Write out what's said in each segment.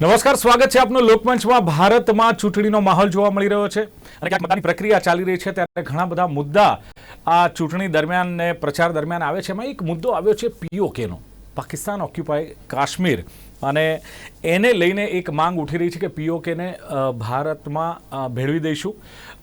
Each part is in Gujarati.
નમસ્કાર, સ્વાગત છે આપનું લોકમંચમાં. ભારતમાં ચૂંટણીનો માહોલ જોવા મળી રહ્યો છે અને ક્યાંક મતદાનની પ્રક્રિયા ચાલી રહી છે ત્યારે ઘણા બધા મુદ્દા આ ચૂંટણી દરમિયાન ને પ્રચાર દરમિયાન આવે છે. એમાં એક મુદ્દો આવ્યો છે પીઓકેનો. પાકિસ્તાન ઓક્યુપાય કાશ્મીર. અને એને લઈને એક માંગ ઉઠી રહી છે કે પીઓકેને ભારતમાં ભેળવી દઈશું,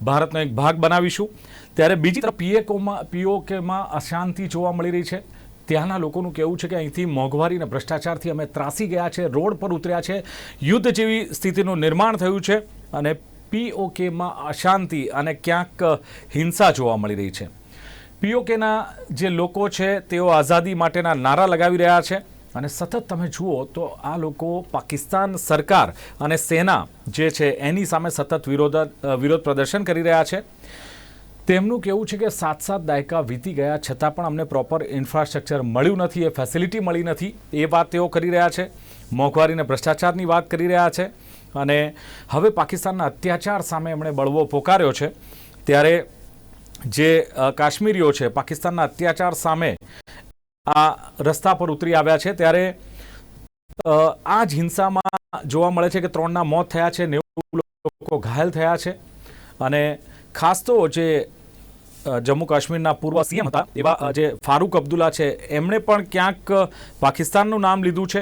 ભારતનો એક ભાગ બનાવીશું. ત્યારે બીજી તરફ પીએકોમાં, પીઓકેમાં અશાંતિ જોવા મળી રહી છે. ત્યાંના લોકોનું કહેવું છે કે અહીંથી મોંઘવારી અને ભ્રષ્ટાચારથી અમે ત્રાસી ગયા છે, રોડ પર ઉતર્યા છે, યુદ્ધ જેવી સ્થિતિનું નિર્માણ થયું છે અને પીઓકેમાં અશાંતિ અને ક્યાંક હિંસા જોવા મળી રહી છે. પીઓકેના જે લોકો છે, તેઓ આઝાદી માટેના નારા લગાવી રહ્યા છે અને સતત તમે જુઓ તો આ લોકો પાકિસ્તાન સરકાર અને સેના જે છે, એની સામે સતત વિરોધ વિરોધ પ્રદર્શન કરી રહ્યા છે. તેમનું કહેવું છે કે સાત સાત દાયકા વીતી ગયા છતાં પણ અમને પ્રોપર ઇન્ફ્રાસ્ટ્રક્ચર મળ્યું નથી, એ ફેસિલિટી મળી નથી, એ વાત તેઓ કરી રહ્યા છે. મોંઘવારીને ભ્રષ્ટાચારની વાત કરી રહ્યા છે અને હવે પાકિસ્તાનના અત્યાચાર સામે એમણે બળવો પોકાર્યો છે. ત્યારે જે કાશ્મીરીઓ છે, પાકિસ્તાનના અત્યાચાર સામે આ રસ્તા પર ઉતરી આવ્યા છે. ત્યારે આ જ હિંસામાં જોવા મળે છે કે ત્રણના મોત થયા છે, નેવું લોકો ઘાયલ થયા છે. અને ખાસ તો જે જમ્મુ કાશ્મીરના પૂર્વ સીએમ હતા એવા જે ફારૂક અબ્દુલ્લા છે, એમણે પણ ક્યાંક પાકિસ્તાનનું નામ લીધું છે.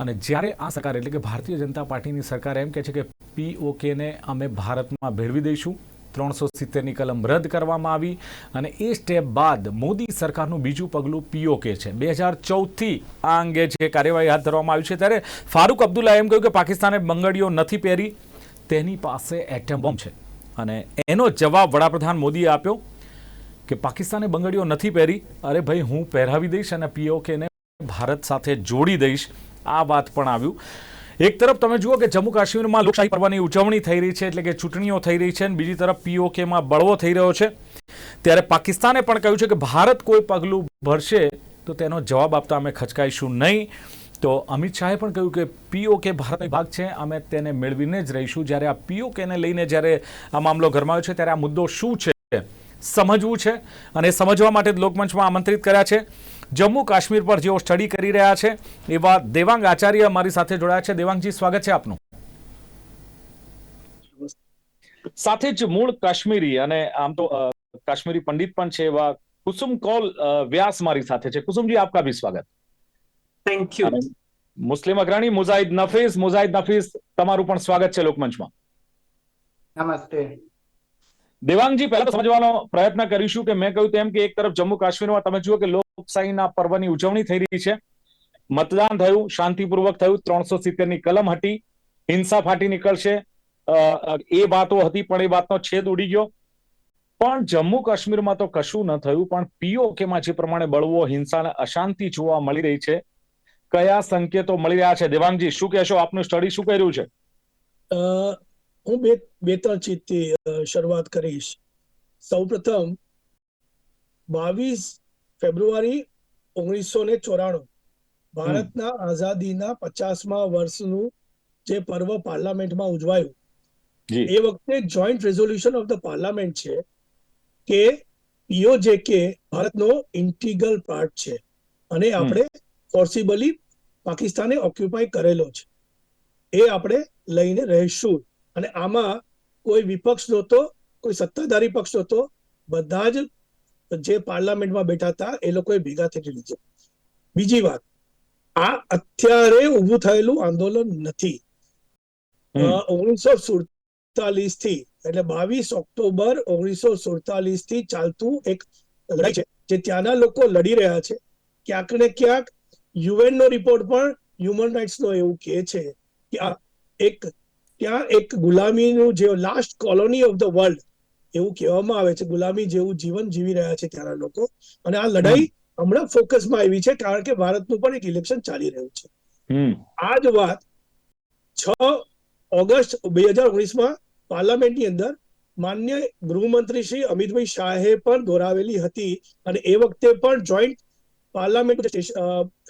અને જ્યારે આ સરકાર, એટલે કે ભારતીય જનતા પાર્ટીની સરકાર એમ કહે છે કે પીઓકેને અમે ભારતમાં ભેળવી દઈશું, ત્રણસો સિત્તેરની કલમ રદ કરવામાં આવી અને એ સ્ટેપ બાદ મોદી સરકારનું બીજું પગલું પીઓકે છે. બે હજાર ચૌદથી આ અંગે જે કાર્યવાહી હાથ ધરવામાં આવી છે, ત્યારે ફારૂક અબ્દુલ્લા એમ કહ્યું કે પાકિસ્તાને બંગડીઓ નથી પહેરી, તેની પાસે એટમ બોમ્બ છે. અને એનો જવાબ વડાપ્રધાન મોદીએ આપ્યો કે પાકિસ્તાને બંગડીઓ નથી પહેરી. અરે ભાઈ, હું પહેરાવી દઈશ અને પીઓકેને ભારત સાથે જોડી દઈશ. આ વાત પણ આવ્યું. એક તરફ તમે જુઓ કે જમ્મુ કાશ્મીરમાં લોકશાહી પર્વની ઉજવણી થઈ રહી છે, એટલે કે ચૂંટણીઓ થઈ રહી છે, અને બીજી તરફ પીઓકેમાં બળવો થઈ રહ્યો છે. ત્યારે પાકિસ્તાને પણ કહ્યું છે કે ભારત કોઈ પગલું ભરશે તો તેનો જવાબ આપતા અમે ખચકાઈશું નહીં. તો અમિત શાહે પણ કહ્યું કે પીઓકે ભારતનો ભાગ છે, અમે તેને મેળવીને જ રહીશું. જ્યારે આ પીઓકેને લઈને જ્યારે આ મામલો ગરમાયો છે, ત્યારે આ મુદ્દો શું છે સમજવું છે અને સમજવા માટે લોકમંચમાં આમંત્રિત કર્યા છે. જમ્મુ કાશ્મીર પર જેઓ સ્ટડી કરી રહ્યા છે, એવા દેવાંગ આચાર્ય મારી સાથે જોડાયા છે. દેવાંગજી, સ્વાગત છે આપનું. સાથે જ મૂળ કાશ્મીરી અને આમ તો કાશ્મીરી પંડિત પણ છે એવા કુસુમ કૌલ વ્યાસ મારી સાથે છે. કુસુમજી, આપકા ભી સ્વાગત. થેન્ક યુ મુસ્લિમ અગ્રણી મુજાહિદ નફીસ મુજાહિદ નફીસ તમારું પણ સ્વાગત છે લોકમંચમાં. નમસ્તે. દેવાંગજી પહેલા સમજવાનો પ્રયત્ન કરીશું કે મેં કહ્યું તેમ કે એક તરફ જમ્મુ કાશ્મીરમાં તમે જુઓ કે લોકશાહીના પર્વની ઉજવણી થઈ રહી છે. મતદાન થયું શાંતિપૂર્વક થયું ત્રણસો સિત્તેરની કલમ હતી હિંસા ફાટી નીકળશે એ વાતો હતી પણ એ વાતનો છેદ ઉડી ગયો. પણ જમ્મુ કાશ્મીરમાં તો કશું ન થયું પણ પીઓકેમાં જે પ્રમાણે બળવો હિંસા અશાંતિ જોવા મળી રહી છે કયા સંકેતો મળી રહ્યા છે? દેવાંગજી શું કહેશો? આપનું સ્ટડી શું કર્યું છે? હું બે બે ત્રણ ચીજથી શરૂઆત કરીશ. સૌપ્રથમ બાવીસ ફેબ્રુઆરી ઓગણીસો ને ચોરાણું. ભારતના આઝાદીના પચાસમા વર્ષનું જે પર્વ પાર્લામેન્ટમાં ઉજવાયું. એ વખતે joint resolution of the parliament છે કે પીઓજેકે ભારતનો ઇન્ટિગલ પાર્ટ છે. અને આપણે ફોર્સિબલી પાકિસ્તાને ઓક્યુપાય કરેલો છે. એ આપણે લઈને રહીશું. અને આમાં કોઈ વિપક્ષ નહોતો કોઈ સત્તાધારી પક્ષ નહોતો બધા જ જે પાર્લામેન્ટમાં બેઠા હતા એ લોકોએ ભેગા થઈ લીધું. બીજી વાત આ અત્યારે ઊભું થયેલું આંદોલન નથી. ઓગણીસો સુડતાલીસથી એટલે બાવીસ ઓક્ટોબર ઓગણીસો સુડતાલીસથી ચાલતું એક લડાઈ છે જે ત્યાંના લોકો લડી રહ્યા છે. ક્યાંક ને ક્યાંક યુએન નો રિપોર્ટ પણ હ્યુમન રાઇટ્સનો એવું કહે છે કે આ એક ત્યાં એક ગુલામીનું જે last colony of the world એવું કહેવામાં આવે છે ગુલામી જેવું જીવન જીવી રહ્યા છે ત્યાંના લોકો. અને આ લડાઈ હમણાં ફોકસમાં આવી છે કારણ કે ભારતનું પણ એક ઇલેક્શન ચાલી રહ્યું છે. આ જ વાત છ ઓગસ્ટ બે હજાર ઓગણીસમાં પાર્લામેન્ટની અંદર માન્ય ગૃહમંત્રી શ્રી અમિતભાઈ શાહે પણ દોરાવેલી હતી અને એ વખતે પણ જોઈન્ટ પાર્લામેન્ટ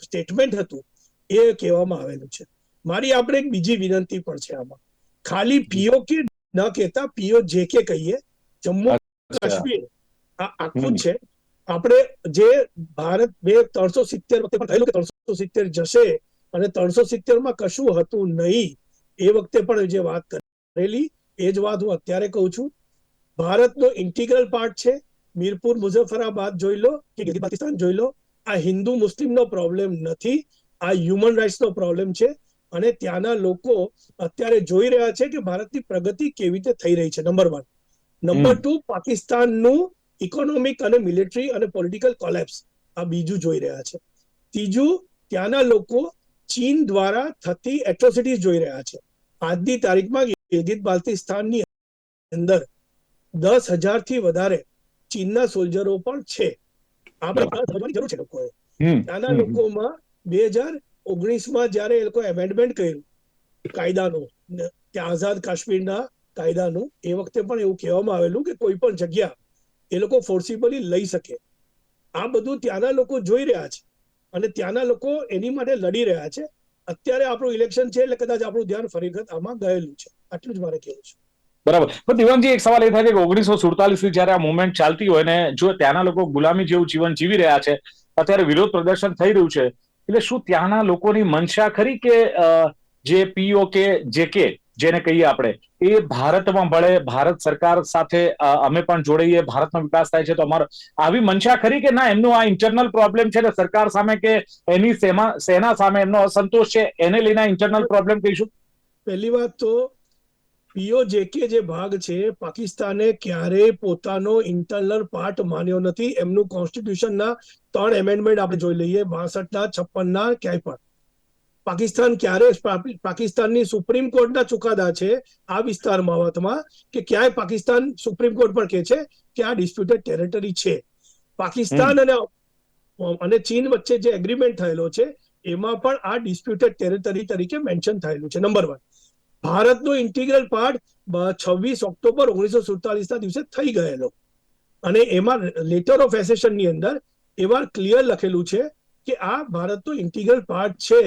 સ્ટેટમેન્ટ હતું એ કહેવામાં આવેલું છે. મારી આપણે એક બીજી વિનંતી પણ છે આમાં. ખાલી પીઓકે ન કહેતા પીઓ જે કે કહીએ જમ્મુ કાશ્મીર આ આખું જ છે. આપણે જે ભારત બે ત્રણસો સિત્તેર વખતે પણ થયેલું કે ત્રણસો સિત્તેર જશે અને ત્રણસો સિત્તેરમાં કશું હતું નહીં એ વખતે પણ જે વાત કરેલી એ જ વાત હું અત્યારે કહું છું. ભારતનો ઇન્ટિગ્રલ પાર્ટ છે. મીરપુર મુઝફ્ફરાબાદ જોઈ લો કે પાકિસ્તાન જોઈ લો. આ હિન્દુ મુસ્લિમનો પ્રોબ્લેમ નથી આ હ્યુમન રાઇટ્સનો પ્રોબ્લેમ છે અને ત્યાંના લોકો અત્યારે જોઈ રહ્યા છે કે ભારતની પ્રગતિ કેવી રીતે થઈ રહી છે નંબર વન નંબર ટુ પાકિસ્તાનનું ઇકોનોમિક અને મિલિટરી અને પોલિટિકલ કોલેપ્સ આ બીજું જોઈ રહ્યા છે. ત્રીજું ત્યાંના લોકો ચીન દ્વારા થતી એટ્રોસિટીઝ જોઈ રહ્યા છે. આજની તારીખમાં ગિલગિત બાલ્ટિસ્તાનની અંદર દસ હજારથી વધારે ચીનના સોલ્જરો પણ છે. આપણે બરાબર. સમજવાની જરૂર છે લોકોએ. હમ. લોકોમાં બે હજાર ઓગણીસમાં જ્યારે એ લોકો એમેન્ડમેન્ટ કર્યું કાયદાનું કે આઝાદ કાશ્મીરના કાયદાનું એ વખતે પણ એવું કહેવામાં આવેલું કે કોઈ પણ જગ્યા એ લોકો ફોર્સિબલી લઈ શકે. આ બધું ત્યાંના લોકો જોઈ રહ્યા છે અને ત્યાંના લોકો એની માટે લડી રહ્યા છે. અત્યારે આપણું ઇલેક્શન છે એટલે કદાચ આપણું ધ્યાન ફરી વખત આમાં ગયેલું છે. આટલું જ મારે કહેવું છે. બરાબર. પણ દિવાનજી, એક સવાલ એ થાય કે ઓગણીસો સુડતાલીસથી જયારે આ મુવમેન્ટ ચાલતી હોય ને, જો ત્યાંના લોકો ગુલામી જેવું જીવન જીવી રહ્યા છે, અત્યારે વિરોધ પ્રદર્શન થઈ રહ્યું છે, એટલે શું ત્યાંના લોકોની મનસા ખરી કે જે પીઓ કે જે કે, જેને કહીએ આપણે, એ ભારતમાં ભળે, ભારત સરકાર સાથે અમે પણ જોડાઈએ, ભારતનો વિકાસ થાય છે, તો અમારો, આવી મનસા ખરી કે ના, એમનું આ ઇન્ટરનલ પ્રોબ્લેમ છે ને, સરકાર સામે કે એની સેના સામે એમનો અસંતોષ છે, એને લઈને ઇન્ટરનલ પ્રોબ્લેમ કહીશું? પહેલી વાત તો પીઓજેકે જે ભાગ છે પાકિસ્તાને ક્યારેય પોતાનો ઇન્ટરનલ પાર્ટ માન્યો નથી. એમનું કોન્સ્ટિટ્યુશનના ત્રણ એમેન્ડમેન્ટ આપણે જોઈ લઈએ બાસઠના છપ્પનના ક્યાંય પણ. પાકિસ્તાન ક્યારે પાકિસ્તાનની સુપ્રીમ કોર્ટના ચુકાદા છે આ વિસ્તાર બાબતમાં કે ક્યાંય પાકિસ્તાન સુપ્રીમ કોર્ટ પણ કહે છે કે આ ડિસ્પ્યુટેડ ટેરેટરી છે. પાકિસ્તાન અને અને ચીન વચ્ચે જે એગ્રીમેન્ટ થયેલો છે એમાં પણ આ ડિસ્પ્યુટેડ ટેરેટરી તરીકે મેન્શન થયેલું છે નંબર વન ભારતનો ઇન્ટિગ્રલ પાર્ટ છવ્વીસ ઓક્ટોબર ઓગણીસો સુડતાલીસ ના દિવસે થઈ ગયેલો અને એમાં લેટર ઓફ એસેશનની અંદર એવા ક્લિયર લખેલું છે કે આ ભારતનો ઇન્ટિગ્રલ પાર્ટ છે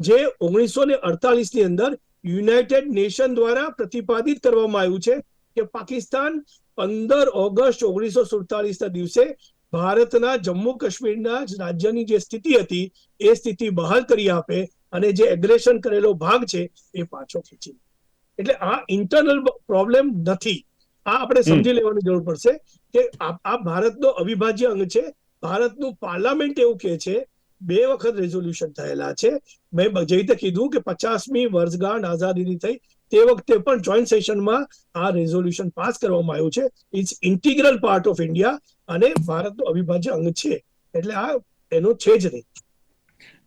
જે ઓગણીસો ને અડતાલીસની અંદર યુનાઇટેડ નેશન દ્વારા પ્રતિપાદિત કરવામાં આવ્યું છે કે પાકિસ્તાન પંદર ઓગસ્ટ ઓગણીસો સુડતાલીસ ના દિવસે ભારતના જમ્મુ કાશ્મીરના રાજ્યની જે સ્થિતિ હતી, એ સ્થિતિ બહાલ કરી આપે અને જે એગ્રેશન કરેલો ભાગ છે, એ પાછો ખેંચી. એટલે આ ઇન્ટરનલ પ્રોબ્લેમ નથી. આ આપણે સમજી લેવાની જરૂર પડશે કે આ ભારતનો અવિભાજ્ય અંગ છે. ભારતનું પાર્લામેન્ટ એવું કહે છે બે વખત રેઝોલ્યુશન થયેલા છે. મેં જે રીતે કીધું કે પચાસમી વર્ષગાંઠ આઝાદીની થઈ તે વખતે પણ જોઈન્ટ સેશનમાં આ રેઝોલ્યુશન પાસ કરવામાં આવ્યું છે. It's integral part of India અને ભારતનું અવિભાજ્ય અંગ છે. એટલે આ એનો છે જ નહીં.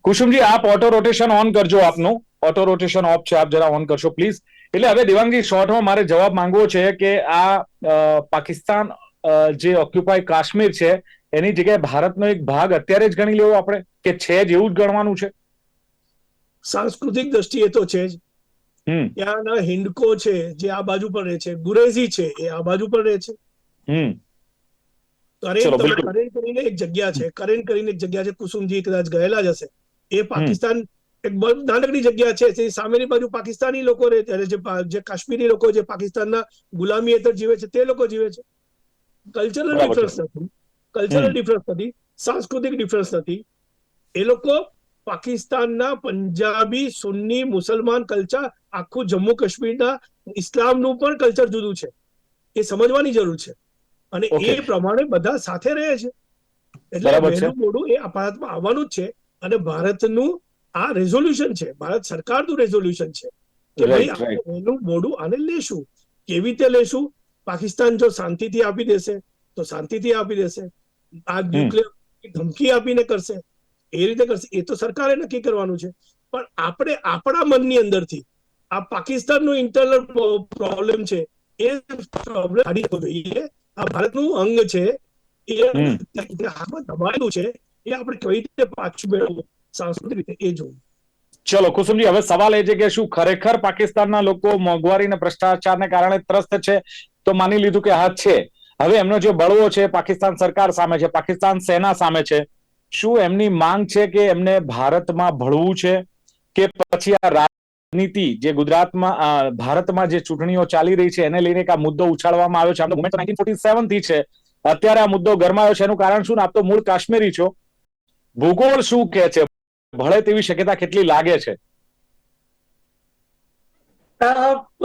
કુસુમજી આપ ઓટો રોટેશન ઓન કરજો આપનું. ઓટો રોટેશન ઓફ છે આપ જરા ઓન કરશો પ્લીઝ એટલે હવે દેવાંગી શોર્ટમાં મારે જવાબ માંગવો છે કે આ પાકિસ્તાન જે ઓક્યુપાય કાશ્મીર છે એની જગ્યાએ ભારતનો એક ભાગ અત્યારે જ ગણી લેવો આપણે? કે છે જ એવું જ ગણવાનું છે? સાંસ્કૃતિક દ્રષ્ટિએ તો છે જ. હમ. ત્યાંના હિન્ડકો છે જે આ બાજુ પર રહે છે ગુરેઝી છે એ આ બાજુ પર રહે છે. કરેન કરીને એક જગ્યા છે કરેન કરીને એક જગ્યા છે કુસુમજી કદાચ ગયેલા જ હશે. એ પાકિસ્તાન એક નાનકડી જગ્યા છે તે સામેની બાજુ પાકિસ્તાની લોકો રહે છે, જે કાશ્મીરી લોકો જે પાકિસ્તાનના ગુલામી હેઠળ જીવે છે તે લોકો જીવે છે. કલ્ચરલ ડિફરન્સ નથી. કલ્ચરલ ડિફરન્સ નથી. સાંસ્કૃતિક ડિફરન્સ નથી. એ લોકો પાકિસ્તાનના પંજાબી સુન્ની મુસલમાન કલ્ચર આખું જમ્મુ કાશ્મીરના ઇસ્લામનું પણ કલ્ચર જુદું છે. એ સમજવાની જરૂર છે. અને એ પ્રમાણે બધા સાથે રહે છે. એટલે મોડું એ ભારતમાં આવવાનું જ છે. અને ભારતનું આ રેઝોલ્યુશન છે. ભારત સરકારનું રેઝોલ્યુશન છે. કે ભાઈ. વહેલું મોડું આને લેશું. કેવી રીતે લેશું? પાકિસ્તાન જો શાંતિથી આપી દેશે તો શાંતિથી આપી દેશે. આ ન્યુક્લિયર ધમકી આપીને કરશે. એ રીતે કરશે. એ તો સરકારે નક્કી કરવાનું છે. પણ આપણે આપણા મનની અંદરથી આ પાકિસ્તાનનો ઇન્ટરનલ પ્રોબ્લેમ છે. એ પ્રોબ્લેમ કાઢી જોઈએ. આ ભારતનું અંગ છે. એ. દબાયેલું છે. એ આપણે કઈ રીતે પાછું મેળવવું? સાંસ્કૃતિક રીતે એ જોવું. ચલો, કુસુમજી, હવે સવાલ એ છે કે શું ખરેખર પાકિસ્તાનના લોકો મોંઘવારી અને ભ્રષ્ટાચારને કારણે ત્રસ્ત છે? તો માની લીધું કે હા, છે. હવે એમનો જે બળવો છે, પાકિસ્તાન સરકાર સામે છે, પાકિસ્તાન સેના સામે છે, શું એમની માંગ છે કે એમને ભારતમાં ભળવું છે? કે પછી આ રાજનીતિ જે ગુજરાતમાં ભારતમાં જે ચૂંટણીઓ ચાલી રહી છે, એને લઈને એક આ મુદ્દો ઉછાળવામાં આવ્યો છે? આમ તો movement 1947 થી છે. અત્યારે આ મુદ્દો ગરમાયો છે. એનું કારણ શું? આપ તો મૂળ કાશ્મીરી છો. ભૂગોળ શું કે છે? ભળે તેવી શક્યતા કેટલી લાગે છે?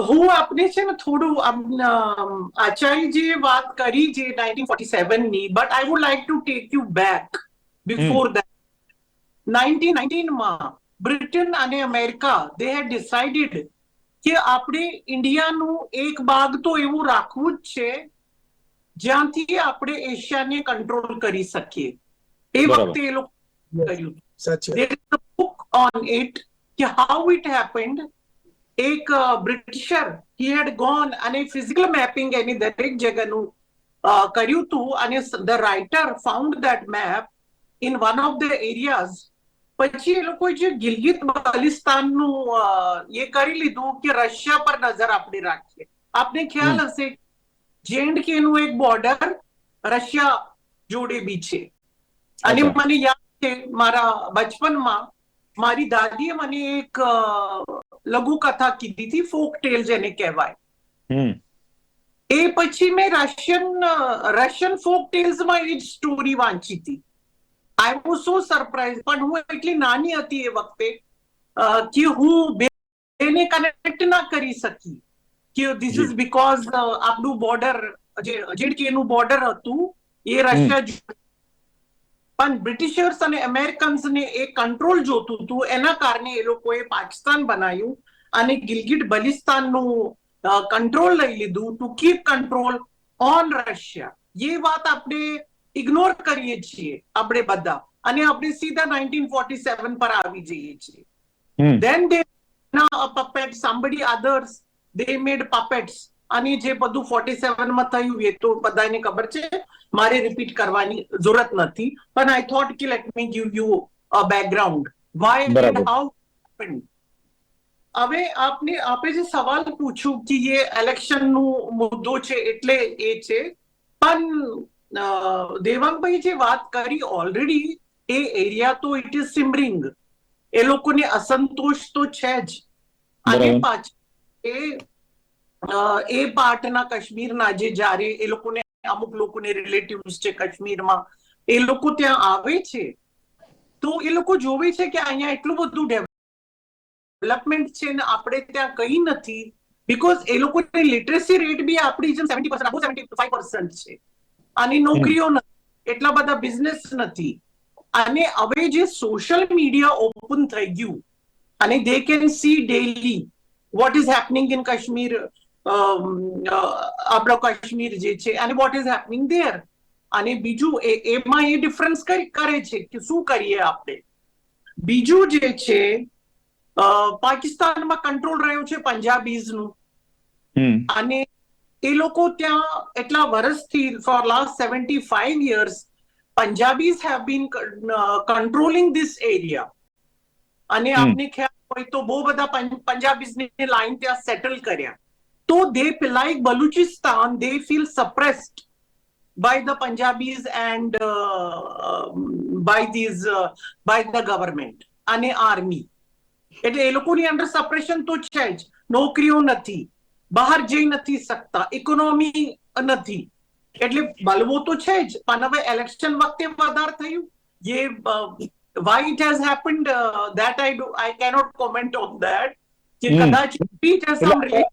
હું આપને છે ને થોડું આચાર્ય જે વાત કરી જે 1947 ની but I would like to take you back before that 1919 માં બ્રિટન અને અમેરિકા દે હેડ ડિસાઇડેડ કે આપણે ઇન્ડિયાનું એક ભાગ તો એવું રાખવું જ છે જ્યાંથી આપણે એશિયાને કંટ્રોલ કરી શકીએ. એ વખતે એ લોકો કર્યું. There is a book on it how it happened. એક બ્રિટિશર હી હેડ ગોન અને ફિઝિકલ મેપિંગ એની દરેક જગ્યાનું કર્યું હતું અને the writer found that map in one of the areas પછી એ લોકોએ જે ગિલગિત બલિસ્તાનનું એ કરી લીધું કે રશિયા પર નજર આપણે રાખીએ. આપને ખ્યાલ હશે જે નું એક બોર્ડર રશિયા જોડે બી છે. અને મને યાદ છે મારા બચપનમાં મારી દાદીએ મને એક લઘુ લઘુકથા કીધી હતી ફોક ટેલ જેને કહેવાય એ પછી મેં રશિયન રશિયન ફોક ટેલ્સમાં એ જ સ્ટોરી વાંચી હતી આઈ વોઝ સો સરપ્રાઇઝ પણ હું એટલી નાની હતી એ વખતે કે હું બેને કનેક્ટ ના કરી શકી કે ધીસ. ઇઝ બીકોઝ આપણું બોર્ડર જે જેડકેનું બોર્ડર હતું એ રશિયા. પણ બ્રિટિશર્સ અને અમેરિકન્સને એ કંટ્રોલ જોતું હતું. એના કારણે એ લોકોએ પાકિસ્તાન બનાવ્યું અને ગિલગિટ બલિસ્તાનનું કંટ્રોલ લઈ લીધું to keep control on Russia એ વાત આપણે ઇગ્નોર કરીએ છીએ આપણે બધા. અને આપણે સીધા નાઇન્ટીન ફોર્ટી સેવન પર આવી જઈએ છીએ. દેન દે પપેટ સાંભળી a puppet મેડ puppets. અને જે બધું ફોર્ટી સેવનમાં થયું એ તો બધાને ખબર છે. મારે રિપીટ કરવાની જરૂરત નથી. પણ આઈ થોટ કે let me give you a background why બરાબર. હાઉ હવે આપને આપે જે સવાલ પૂછ્યું કે એ ઇલેક્શનનું મુદ્દો છે એટલે એ છે. પણ દેવાંગભાઈ જે વાત કરી ઓલરેડી એ એરિયા તો ઇટ ઇઝ સિમરિંગ એ લોકોને અસંતોષ તો છે જ. અને. પાછળ એ એ પાર્ટના કાશ્મીરના જે જ્યારે એ લોકોને અમુક લોકોને રિલેટિવ્સ છે કાશ્મીરમાં એ લોકો ત્યાં આવે છે. તો એ લોકો જોવે છે કે અહીંયા એટલું બધું ડેવલપમેન્ટ છે ને આપણે ત્યાં કઈ નથી. બીકોઝ એ લોકોની લિટરેસી રેટ બી આપણી જેમ seventy percent seventy five percent છે. અને નોકરીઓ નથી એટલા બધા બિઝનેસ નથી. અને હવે જે સોશિયલ મીડિયા ઓપન થઈ ગયું અને they can see daily what is happening in Kashmir આપણો કાશ્મીર જે છે અને વોટ ઇઝ હેપનિંગ દેર અને બીજું એમાં એ ડિફરન્સ કરે છે કે શું કરીએ આપણે? બીજું જે છે પાકિસ્તાનમાં કંટ્રોલ રહ્યો છે પંજાબીઝનું. અને એ લોકો ત્યાં એટલા વર્ષથી for last seventy five years Punjabis have been controlling this area અને. આપને ખ્યાલ હોય તો બહુ બધા પંજાબીઝની લાઈન ત્યાં સેટલ કર્યા. તો they like Balochistan they feel suppressed by the Punjabis and uh, by these uh, by the government અને આર્મી એટલે એ લોકોની અંડર સપ્રેશન તો છે જ નોકરીઓ નથી બહાર જઈ નથી શકતા ઇકોનોમી નથી એટલે બલવો તો છે જ પણ હવે ઇલેક્શન વખતે વધારે થયું એ why it has happened that I do I cannot comment on that કે કદાચ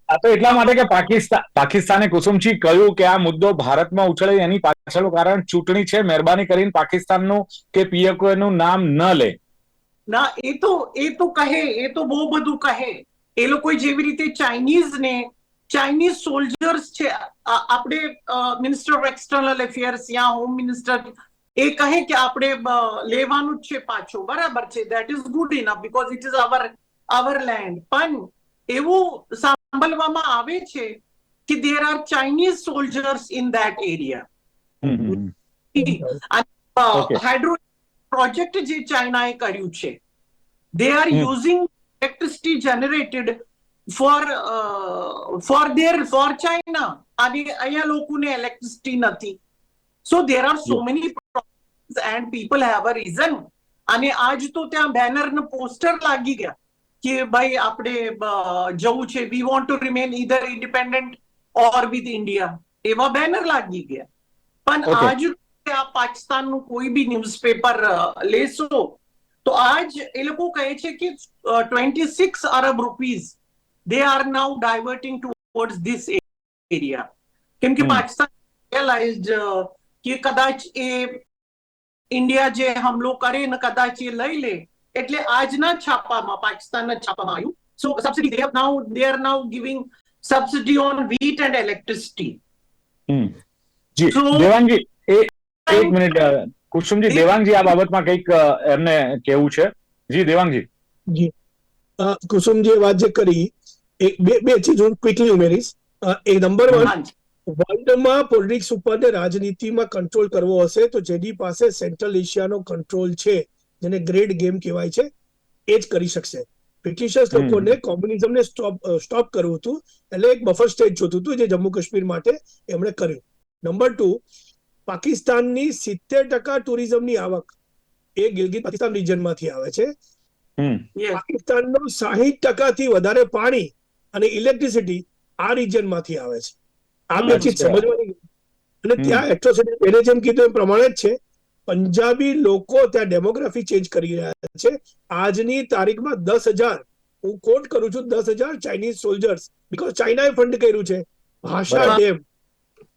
આ તો એટલા માટે કે પાકિસ્તાન પાકિસ્તાને કુસુમજી કહ્યું કે આ મુદ્દો ભારતમાં ઉછળે એની પાછળનું કારણ ચૂંટણી છે. મહેરબાની કરીને પાકિસ્તાનનું કે પીએકઓ નું નામ ન લે. ના એ તો એ તો કહે એ તો બહુ બધું કહે. એ લોકો જેવી રીતે ચાઇનીઝ ને ચાઇનીઝ સોલ્જર્સ છે આપણે મિનિસ્ટર ઓફ એક્સટર્નલ અફેર્સ યા હોમ મિનિસ્ટર એ કહે કે આપણે લેવાનું જ છે પાછું. બરાબર છે? That is good enough because it is our our land પણ એવું સાંભળવામાં આવે છે કે there are Chinese soldiers in that area. Hydro project જે ચાઇનાએ કર્યું છે they are. Using electricity generated for for there for China અને અહીંયા લોકોને ઇલેક્ટ્રિસિટી નથી. So there are so many and people have a reason અને આજ તો ત્યાં બેનર ને પોસ્ટર લાગી ગયા. કે ભાઈ આપણે જવું છે. We want to remain either independent or with India એવા બેનર લાગી ગયા. પણ. આજ આ પાકિસ્તાનનું કોઈ બી ન્યૂઝપેપર લેશો તો આજ એ લોકો કહે છે કે twenty six Arab rupees they are now diverting towards this area કેમ કે પાકિસ્તાન કે કદાચ એ ઇન્ડિયા જે હમલો કરે ને કદાચ એ લઈ લે એટલે આજના છાપામાં પાકિસ્તાનના છાપામાં આવ્યું. So subsidy they now they are now giving subsidy on wheat and electricity. Ji Devangji એક મિનિટ કુસુમજી દેવાંગજી આ બાબતમાં કંઈક એમને કેવું છે. જી દેવાંગજી. જી. કુસુમજી વાત જે કરી એક બે બે ચીજ હું ક્વિકલી ઉમેરીશ. એક એ નંબર વન વર્લ્ડમાં પોલિટિક્સ ઉપર ને રાજનીતિમાં કંટ્રોલ કરવો હશે તો જેની પાસે સેન્ટ્રલ એશિયાનો કંટ્રોલ છે. જેને ગ્રેટ ગેમ કહેવાય છે એ જ કરી શકશે. બ્રિટિશર્સ લોકોને કોમ્યુનિઝમને સ્ટોપ સ્ટોપ કરવું હતું. એટલે એક બફર સ્ટેજ જોતું હતું જે જમ્મુ કાશ્મીર માટે એમણે કર્યું. નંબર ટુ પાકિસ્તાનની સિત્તેર ટકા ટુરિઝમની આવક એ ગિલગિત પાકિસ્તાન રિજનમાંથી આવે છે. પાકિસ્તાનનો સાહીઠ ટકાથી વધારે પાણી અને ઇલેક્ટ્રિસિટી આ રિજનમાંથી આવે છે. આ બે ચીજ સમજવાની. અને ત્યાં એટ્રોસિટી એને જેમ કીધું એ પ્રમાણે જ છે. પંજાબી લોકો ત્યાં ડેમોગ્રાફી ચેન્જ કરી રહ્યા છે. આજની તારીખમાં દસ હજાર હું કોટ કરું છું દસ હજાર ચાઇનીઝ સોલ્જર્સ બીકોઝ ચાઇનાએ ફંડ કર્યું છે. ભાષા ડેમ.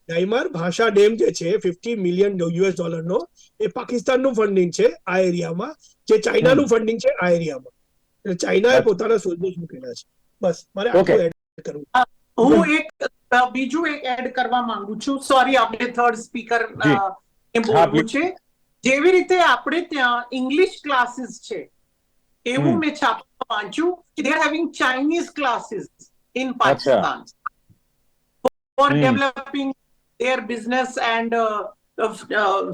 ડાઈમાર ભાષા ડેમ જે છે ફિફ્ટી મિલિયન યુએસ ડોલરનો એ પાકિસ્તાનનું ફંડિંગ છે આ એરિયામાં. જે ચાઇનાનું ફંડિંગ છે આ એરિયામાં. એટલે ચાઇનાએ પોતાના સોલ્જર્સ મૂકેલા છે. બસ મારે આખું આટલું એડ કરવું. હું એક બીજું એક એડ કરવા માંગુ છું. સોરી આપણે થર્ડ સ્પીકર. એ બોલવું છે. જેવી રીતે આપણે ત્યાં ઇંગ્લિશ ક્લાસીસ છે એવું મેં છાપમાં વાંચ્યું કે they are having Chinese classes in Pakistan for developing their business and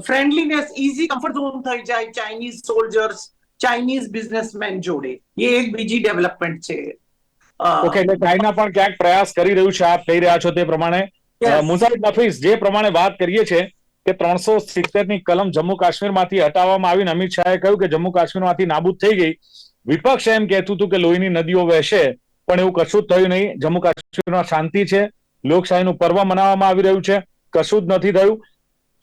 friendliness easy comfort zone થઈ જાય ચાઇનીઝ સોલ્જર્સ ચાઇનીઝ બિઝનેસમેન જોડે. એ એક બીજી ડેવલપમેન્ટ છે. ઓકે એટલે ચાઇના પણ ક્યાંક પ્રયાસ કરી રહ્યું છે આપ કહી રહ્યા છો તે પ્રમાણે. મુસાઇદ નફીસ જે પ્રમાણે વાત કરીએ છે કે ત્રણસો ની કલમ જમ્મુ કાશ્મીરમાંથી હટાવવામાં આવીને અમિત શાહે કહ્યું કે જમ્મુ કાશ્મીરમાંથી નાબૂદ થઈ ગઈ. વિપક્ષ એમ કહેતું હતું કે લોહીની નદીઓ વહેશે, પણ એવું કશું જ થયું નહીં. જમ્મુ કાશ્મીરમાં શાંતિ છે. લોકશાહીનું પર્વ મનાવવામાં આવી રહ્યું છે. કશું જ નથી થયું.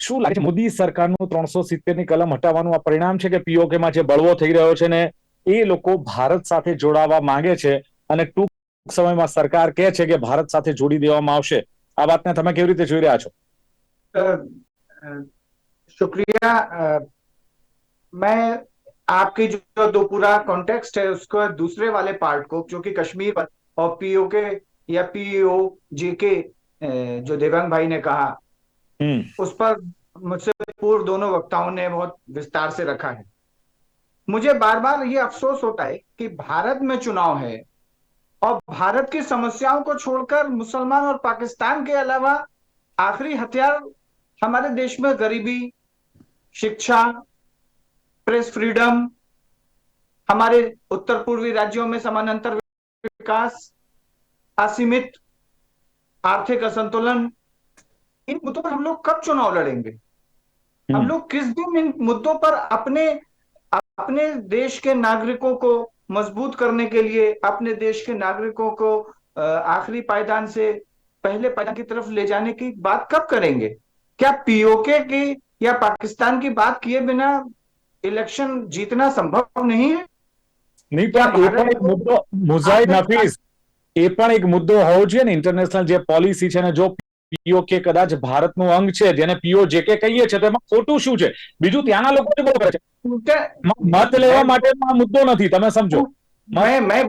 શું લાગે છે મોદી સરકારનું ત્રણસો ની કલમ હટાવવાનું આ પરિણામ છે કે પીઓકેમાં જે બળવો થઈ રહ્યો છે ને એ લોકો ભારત સાથે જોડાવા માંગે છે અને ટૂંક સમયમાં સરકાર કહે છે કે ભારત સાથે જોડી દેવામાં આવશે? આ વાતને તમે કેવી રીતે જોઈ રહ્યા છો? शुक्रिया मैं आपकी जो जो दो पूरा कॉन्टेक्स्ट है उसको दूसरे वाले पार्ट को जो कि कश्मीर पर और पीओके या पीओ जेके जो देवांग भाई ने कहा हम्म। उस पर मुझसे पूर्व दोनों वक्ताओं ने बहुत विस्तार से रखा है। मुझे बार बार ये अफसोस होता है कि भारत में चुनाव है और भारत की समस्याओं को छोड़कर मुसलमान और पाकिस्तान के अलावा आखिरी हथियार हमारे देश में गरीबी शिक्षा प्रेस फ्रीडम हमारे उत्तर पूर्वी राज्यों में समानांतर विकास असीमित आर्थिक असंतुलन इन मुद्दों पर हम लोग कब चुनाव लड़ेंगे हम हम्म। लोग किस दिन इन मुद्दों पर अपने अपने देश के नागरिकों को मज़बूत करने के लिए अपने देश के नागरिकों को आखिरी पायदान से पहले पायदान की तरफ़ ले जाने की बात कब करेंगे क्या पीओके की या पाकिस्तान की बात किए बिना इलेक्शन जीतना संभव नहीं है નહીં પણ એ પણ એક મુદ્દો મુઝાહિદ નફીસ એ પણ એક મુદ્દો હોવો જોઈએ ને ઇન્ટરનેશનલ જે પોલિસી છે ને જો પીઓકે કદાચ ભારતનું અંગ છે જેને પીઓ જે કે કહીએ છે તો એમાં ખોટું શું છે બીજું ત્યાંના લોકો જ બોલે છે उनके- મ- મત લેવા માટેનો આ મુદ્દો નથી તમે સમજો मैं मैं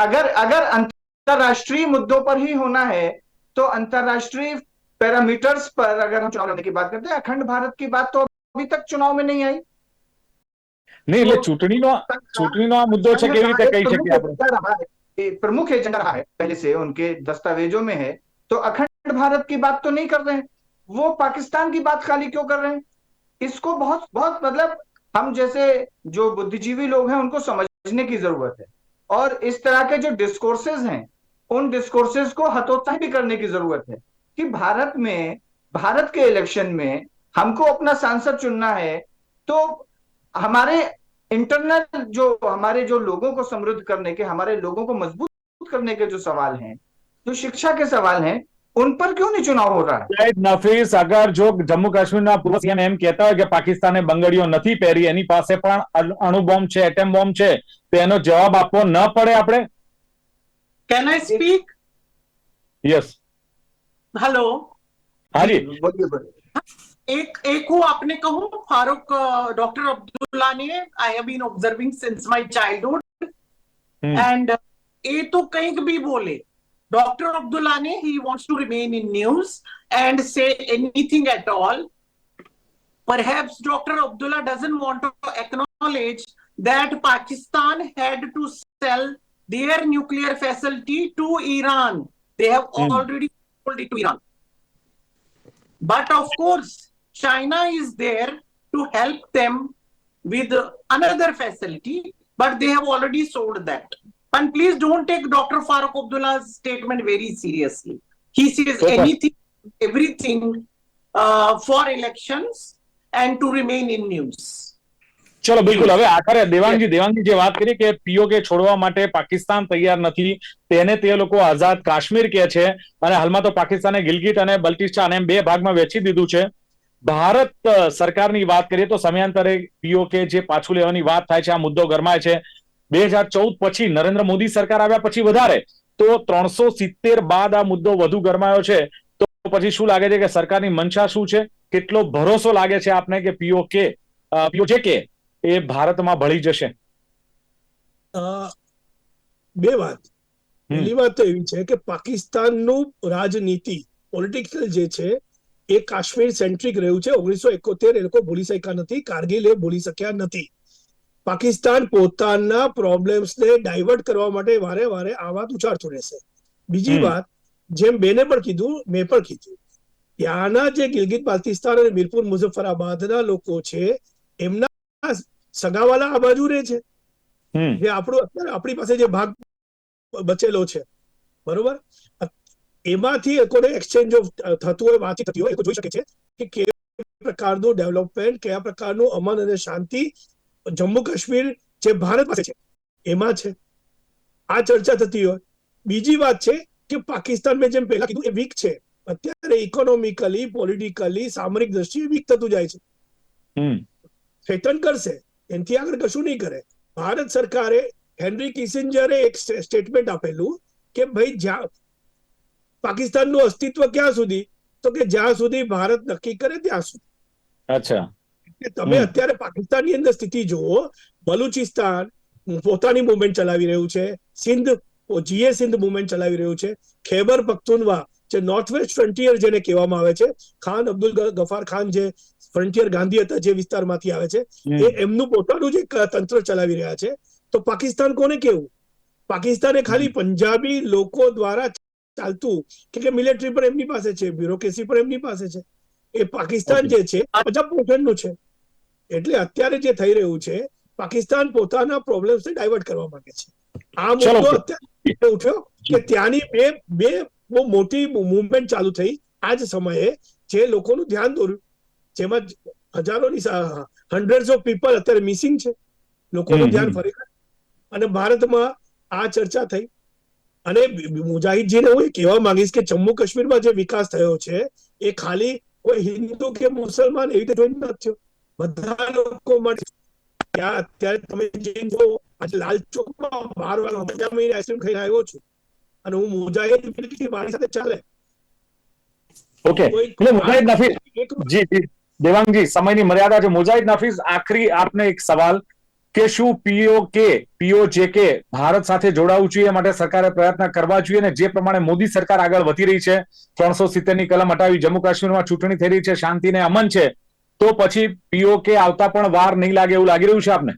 अगर अगर अंतरराष्ट्रीय मुद्दों पर ही होना है तो अंतरराष्ट्रीय पैरामीटर्स पर अगर हम चुनाव लड़ने की बात करते हैं अखंड भारत की बात तो अभी तक चुनाव में नहीं आई નહીં એટલે ચૂંટણીનો ચૂંટણીનો આ મુદ્દો છે કેવી રીતે કહી શકીએ આપણે एजेंडा रहा है ये प्रमुख एजेंडा रहा है पहले से उनके दस्तावेजों में है तो अखंड भारत की बात तो नहीं कर रहे हैं वो पाकिस्तान की बात खाली क्यों कर रहे हैं इसको बहुत बहुत मतलब हम जैसे जो बुद्धिजीवी लोग हैं उनको समझने की जरूरत है और इस तरह के जो डिस्कोर्सेज हैं उन डिस्कोर्सेज को हतोत्साही भी करने की जरूरत है कि भारत में भारत के इलेक्शन में हमको अपना सांसद चुनना है तो हमारे इंटरनल जो हमारे जो लोगों को समृद्ध करने के हमारे लोगों को मजबूत करने के जो सवाल हैं जो शिक्षा के सवाल हैं उन पर क्यों नहीं चुनाव हो रहा है સૈયદ નફીસ અગર જો જમ્મુ કાશ્મીરના પૂર્વ સીએમ એમ કહેતા હોય કે પાકિસ્તાને બંગડીઓ નથી પહેરી એની પાસે પણ અણુ- અણુબોમ્બ છે એટમ બોમ્બ છે તો એનો જવાબ આપવો ન પડે આપણે Can I speak? Yes hello હાજી એક એક હું આપને કહું Farooq doctor અબ્દુલ્લાને I have been observing since my childhood and એ તો કંઈક બી બોલે doctor અબ્દુલ્લાને he wants to remain in news and say anything at all perhaps Dr. Abdullah doesn't want to acknowledge that Pakistan had to sell their nuclear facility to Iran. They have mm. already it to iran but of course, China is there to help them with another facility, but they have already sold that. And please don't take Dr. Farooq Abdullah's statement very seriously. He says Okay. anything, everything uh, for elections and to remain in news. ચલો બિલકુલ. હવે આખરે દેવાંગજી દેવાંગજી જે વાત કરી કે પીઓકે છોડવા માટે પાકિસ્તાન તૈયાર નથી તેને તે લોકો આઝાદ કાશ્મીર કે છે. અને હાલમાં તો પાકિસ્તાને ગિલગિટ અને બલ્ટિસ્તાન એમ બે ભાગમાં વેચી દીધું છે. ભારત સરકારની વાત કરીએ તો સમયાંતરે પીઓકે જે પાછું લેવાની વાત થાય છે આ મુદ્દો ગરમાય છે. બે હજાર ચૌદ પછી નરેન્દ્ર મોદી સરકાર આવ્યા પછી વધારે. તો ત્રણસો સિત્તેર બાદ આ મુદ્દો વધુ ગરમાયો છે. તો પછી શું લાગે છે કે સરકારની મંશા શું છે? કેટલો ભરોસો લાગે છે આપને કે પીઓકે પીઓજે એ ભારતમાં ભળી જશે. બે વાત. પહેલી વાત તો એવી છે કે પાકિસ્તાનનું રાજનીતિ પોલિટિકલ જે છે એ કાશ્મીર સેન્ટ્રિક રહ્યું છે. ઓગણીસો એકોતેર એ લોકો ભૂલી શક્યા નથી કારગિલ એ ભૂલી શક્યા નથી. પાકિસ્તાન પોતાના પ્રોબ્લેમ્સને ડાયવર્ટ કરવા માટે વારે વારે આ વાત ઉછાળતું રહેશે. બીજી વાત જેમ બેને પણ કીધું મેં પણ કીધું. ત્યાંના જે ગિલગિત બાલ્તિસ્તાન અને મીરપુર મુઝફ્ફરાબાદના લોકો છે એમના સગાવાલા આ બાજુ રહે છે. જે આપણું અત્યારે આપણી પાસે જે ભાગ બચેલો છે. બરોબર? એમાંથી લોકોને એક્સચેન્જ ઓફ થતું હોય વાતચીત થતી હોય એ જોઈ શકે છે કે કેવા પ્રકારનું ડેવલપમેન્ટ કયા પ્રકારનું અમન અને શાંતિ જમ્મુ કાશ્મીર જે ભારત પાસે છે એમાં છે. આ ચર્ચા થતી હોય. બીજી વાત છે કે પાકિસ્તાન મેં જેમ પહેલા કીધું એ વીક છે. અત્યારે ઇકોનોમિકલી પોલિટિકલી સામરિક દ્રષ્ટિએ વીક થતું જાય છે. થ્રેટન કરશે. એનાથી આગળ કશું નહીં કરે. ભારત સરકારે હેનરી કિસિંજરે એક સ્ટેટમેન્ટ આપેલું કે ભાઈ જ્યાં પાકિસ્તાનનું અસ્તિત્વ ક્યાં સુધી? તો કે જ્યાં સુધી ભારત નક્કી કરે ત્યાં સુધી. અચ્છા. તમે અત્યારે પાકિસ્તાનની અંદર સ્થિતિ જુઓ બલુચિસ્તાન પોતાની મુવમેન્ટ ચલાવી રહ્યું છે સિંધ જીએ સિંધ મુવમેન્ટ ચલાવી રહ્યું છે ખેબર પખ્તુનવા જે નોર્થ વેસ્ટ ફ્રન્ટિયર જેને કહેવામાં આવે છે ખાન અબ્દુલ ગફાર ખાન જે ફ્રન્ટિયર ગાંધી હતા જે વિસ્તારમાંથી આવે છે એ એમનું પોતાનું જે તંત્ર ચલાવી રહ્યા છે. તો પાકિસ્તાન કોને કેવું? પાકિસ્તાને ખાલી પંજાબી લોકો દ્વારા ચાલતું કે મિલિટરી પણ એમની પાસે છે બ્યુરોક્રેસી પણ એમની પાસે છે. એ પાકિસ્તાન જે છે પંજાબ પોર્શનનું છે. એટલે અત્યારે જે થઈ રહ્યું છે પાકિસ્તાન પોતાના પ્રોબ્લેમ્સ ડાયવર્ટ કરવા માંગે છે. આ મુદ્દો અત્યારે ઉઠ્યો કે ત્યાંની બે બે બહુ મોટી મુવમેન્ટ ચાલુ થઈ આ જ સમયે જે લોકોનું ધ્યાન દોર્યું. જેમાં હજારોની હંડ્રેડ ઓફ પીપલ અત્યારે મિસિંગ છે. લોકોનું ધ્યાન ફરી અને ભારતમાં આ ચર્ચા થઈ. અને મુજાહિદજીને હું એ કહેવા માંગીશ કે જમ્મુ કાશ્મીરમાં જે વિકાસ થયો છે એ ખાલી કોઈ હિન્દુ કે મુસલમાન એવી રીતે જોઈને નથી થયો. બધા લોકો માટે ત્યાં અત્યારે તમે જે જો આજે લાલ ચોકમાં બાર વાગ્યા મજા મહિને આઈસ્ક્રીમ ખાઈને આવ્યો છું. અને હું મુજાહિદ મારી સાથે ચાલે. ઓકે. એટલે મુજાહિદ નફી જી જી. દેવાંગજી સમયની મર્યાદા છે મુજાહિદ નફીસ આખરી આપને એક સવાલ કે શું પીઓકે પીઓજેકે ભારત સાથે જોડાવું જોઈએ એ માટે સરકારે પ્રયત્ન કરવા જોઈએ અને જે પ્રમાણે મોદી સરકાર આગળ વધી રહી છે ત્રણસો સિત્તેર ની કલમ હટાવી જમ્મુ કાશ્મીરમાં ચૂંટણી થઈ રહી છે શાંતિ ને અમન છે તો પછી પીઓકે આવતા પણ વાર નહીં લાગે એવું લાગી રહ્યું છે આપને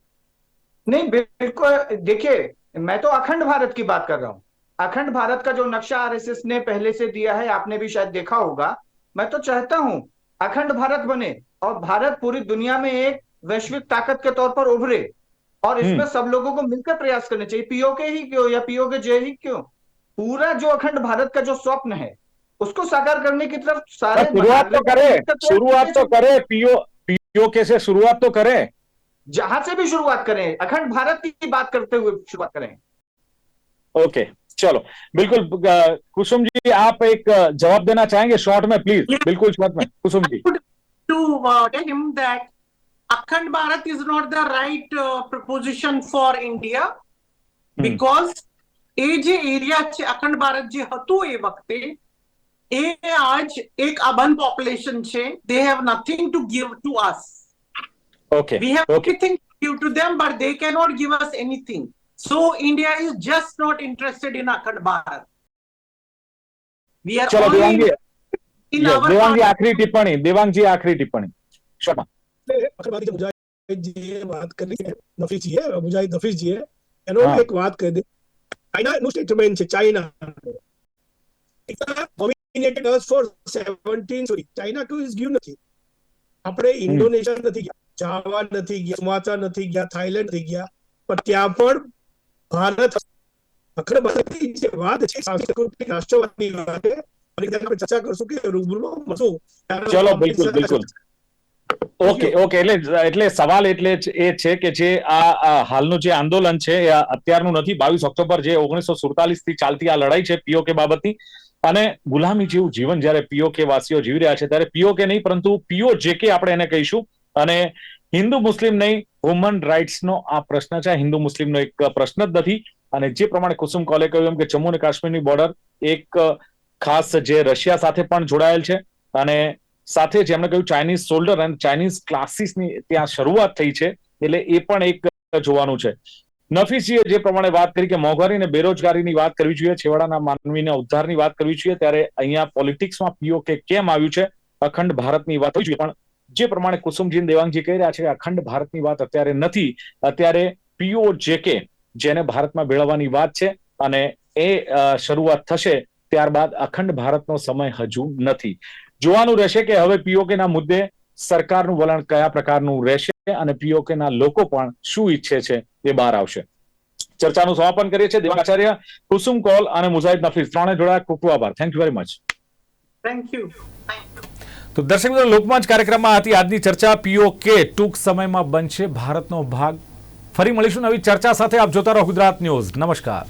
नहीं बिल्कुल देखिए मैं तो अखंड भारत की बात कर रहा हूं अखंड भारत का जो नक्शा आरएसएस ने पहले से दिया है आपने भी शायद देखा होगा मैं तो चाहता हूं अखंड भारत बने और भारत पूरी दुनिया में एक वैश्विक ताकत के तौर पर उभरे। और इसमें सब लोगों को मिलकर प्रयास करने चाहिए। पीओके ही क्यों या पीओके जे ही क्यों? पूरा जो अखंड भारत का जो स्वप्न है उसको साकार करने की तरफ़ सारे शुरुआत तो करे। प्रयास शुरुआत तो करे। पीओ पीओके से शुरुआत तो करें। जहाँ से भी शुरुआत करें अखंड भारत की बात करते हुए शुरुआत करें। ઓકે चलो बिल्कुल अ, कुसुम जी आप एक अ, जवाब देना चाहेंगे शॉर्ट में प्लीज Yeah. बिल्कुल शॉर्ट में कुसुम जी to uh, tell him that Akhand Bharat is not the right uh, proposition for India because એ જે એરિયા છે અખંડ ભારત જે હતું એ વખતે એ આજ એક અબન પોપ્યુલેશન છે they have nothing to give to us okay We have okay everything to give to them, but they cannot give us anything. So India is just not interested in Akhand Bharat. We are ચલો દેવાંગજી દેવાંગજી આખરી ટિપ્પણી દેવાંગજી આખરી ટિપ્પણી વાત કરી નફીજીએ મુજાહિદ નફીજીએ એનો એક વાત કહી દે ચાઇના નું સ્ટેટમેન્ટ છે China dominated us for 17 sorry China to is give નથી આપણે ઇન્ડોનેશિયા નથી ગયા જાવા નથી ગયા સુમાત્રા નથી ગયા થાઈલેન્ડ નથી ગયા પણ ત્યાં પણ ભારત અખંડ ભારતની જે વાત છે સાંસ્કૃતિક રાષ્ટ્રવાદની વાત અને આપણે ચર્ચા કરશું કે રૂબરૂમાં મળશું. ચલો, બિલકુલ, બિલકુલ. ઓકે ઓકે એટલે એટલે સવાલ એટલે એ છે કે જે આ આ હાલનું જે આંદોલન છે એ અત્યારનું નથી બાવીસ ઓક્ટોબર જે ઓગણીસો સુડતાલીસથી ચાલતી આ લડાઈ છે પીઓકે બાબતની. અને ગુલામી જેવું જીવન જ્યારે પીઓકે વાસીઓ જીવી રહ્યા છે ત્યારે પીઓકે નહીં પરંતુ પીઓ જે કે આપણે એને કહીશું. અને હિન્દુ મુસ્લિમ નહીં હ્યુમન રાઇટ્સનો આ પ્રશ્ન છે. હિન્દુ મુસ્લિમનો એક પ્રશ્ન જ નથી. અને જે પ્રમાણે કુસુમ કોલે કહ્યું એમ કે જમ્મુ અને કાશ્મીરની બોર્ડર એક ખાસ જે રશિયા સાથે પણ જોડાયેલ છે. અને સાથે જ એમણે કહ્યું ચાઇનીઝ સોલ્ડર અને ચાઇનીઝ ક્લાસીસની ત્યાં શરૂઆત થઈ છે. એટલે એ પણ એક જોવાનું છે. નફીસજીએ જે પ્રમાણે વાત કરી કે મોંઘવારી અને બેરોજગારીની વાત કરવી જોઈએ, છેવાડાના માનવીના ઉદ્ધારની વાત કરવી જોઈએ, ત્યારે અહીંયા પોલિટિક્સમાં પીઓકે કેમ આવ્યું છે? અખંડ ભારતની વાત હોવી જોઈએ. પણ જે પ્રમાણે કુસુમજી અને દેવાંગજી કહી રહ્યા છે અખંડ ભારતની વાત અત્યારે નથી. અત્યારે પીઓ જે કે જેને ભારતમાં ભેળવવાની વાત છે અને એ શરૂઆત થશે ત્યારબાદ અખંડ ભારતનો સમય હજુ નથી. જોવાનું રહેશે કે હવે પીઓકેના મુદ્દે સરકારનું વલણ કયા પ્રકારનું રહેશે અને પીઓકેના લોકો પણ શું ઈચ્છે છે એ બહાર આવશે. ચર્ચાનું સમાપન કરીએ છીએ. દેવાચાર્ય કુસુમ કોલ અને મુઝાહિદ નફીસ ત્રણે જોડાયા. ખૂબ ખૂબ આભાર. Thank you very much thank you. તો દર્શક મિત્રો, લોકમાંચ કાર્યક્રમમાં હતી આજની ચર્ચા. પીઓકે ટૂંક સમયમાં બનશે ભારતનો ભાગ. ફરી મળીશું નવી ચર્ચા સાથે. આપ જોતા રહો ગુજરાત ન્યૂઝ. નમસ્કાર.